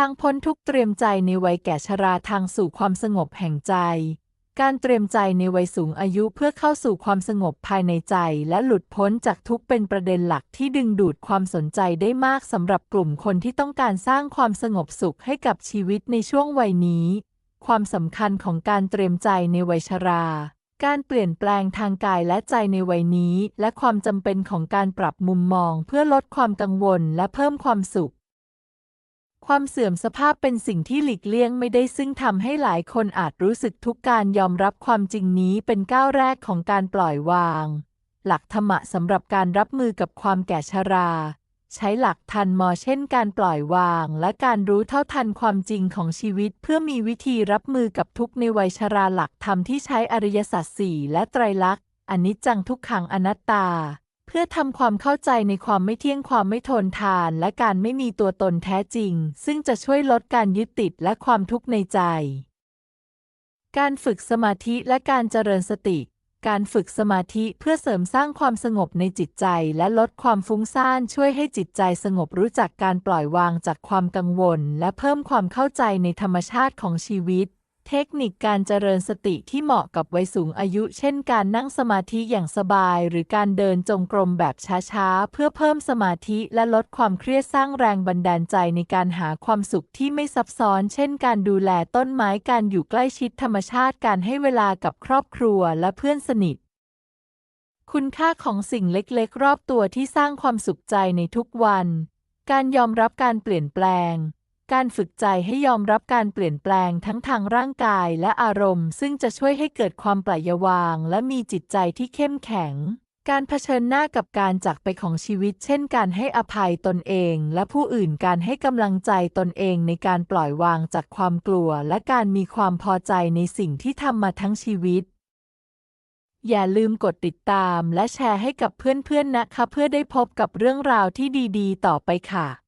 ทางพ้นทุกเตรียมใจในวัยแก่ชราทางสู่ความสงบแห่งใจ การเตรียมใจในวัยสูงอายุเพื่อเข้าสู่ความสงบภายในใจ และหลุดพ้นจากทุกเป็นประเด็นหลักที่ดึงดูดความสนใจได้มากสำหรับกลุ่มคนที่ต้องการสร้างความสงบสุขให้กับชีวิตในช่วงวัยนี้ ความสำคัญของการเตรียมใจในวัยชราการเปลี่ยนแปลงทางกายและใจในวัยนี้ และความจำเป็นของการปรับมุมมองเพื่อลดความกังวลและเพิ่มความสุข ความเสื่อมสภาพเป็นสิ่งที่หลีกเลี่ยงไม่ได้ซึ่งทำให้หลายคนอาจรู้สึกทุกข์การยอมรับความจริงนี้เป็นก้าวแรกของการปล่อยวาง หลักธรรมะสำหรับการรับมือกับความแก่ชรา ใช้หลักทันมอเช่นการปล่อยวาง และการรู้เท่าทันความจริงของชีวิต เพื่อมีวิธีรับมือกับทุกในวัยชราหลักธรรมที่ใช้อริยสัจสี่และไตรลักษณ์อนิจจังทุกขังอนัตตา เพื่อทำความเข้าใจในความไม่เที่ยงความไม่ทนทาน และการไม่มีตัวตนแท้จริง ซึ่งจะช่วยลดการยึดติดและความทุกข์ในใจ การฝึกสมาธิและการเจริญสติ การฝึกสมาธิเพื่อเสริมสร้างความสงบในจิตใจ และลดความฟุ้งซ่านช่วยให้จิตใจสงบรู้จักการปล่อยวางจากความกังวล และเพิ่มความเข้าใจในธรรมชาติของชีวิต เทคนิคการเจริญสติที่เหมาะกับวัยสูงอายุ เช่นการนั่งสมาธิอย่างสบาย หรือการเดินจงกรมแบบช้าๆ เพื่อเพิ่มสมาธิและลดความเครียดสร้างแรงบันดาลใจในการหาความสุขที่ไม่ซับซ้อน เช่น การดูแลต้นไม้การอยู่ใกล้ชิดธรรมชาติการให้เวลากับครอบครัวและเพื่อนสนิทคุณค่าของสิ่งเล็กๆ รอบตัวที่สร้างความสุขใจในทุกวัน การยอมรับการเปลี่ยนแปลง การฝึกใจให้ยอมรับการเปลี่ยนแปลงทั้งทางร่างกายและอารมณ์ ซึ่งจะช่วยให้เกิดความปล่อยวาง และมีจิตใจที่เข้มแข็ง การเผชิญหน้ากับการจากไปของชีวิต เช่นการให้อภัยตนเอง และผู้อื่นการให้กำลังใจตนเองในการปล่อยวางจากความกลัว และการมีความพอใจในสิ่งที่ทำมาทั้งชีวิต อย่าลืมกดติดตามและแชร์ให้กับเพื่อนๆนะคะ เพื่อได้พบกับเรื่องราวที่ดี ๆ ต่อไปค่ะ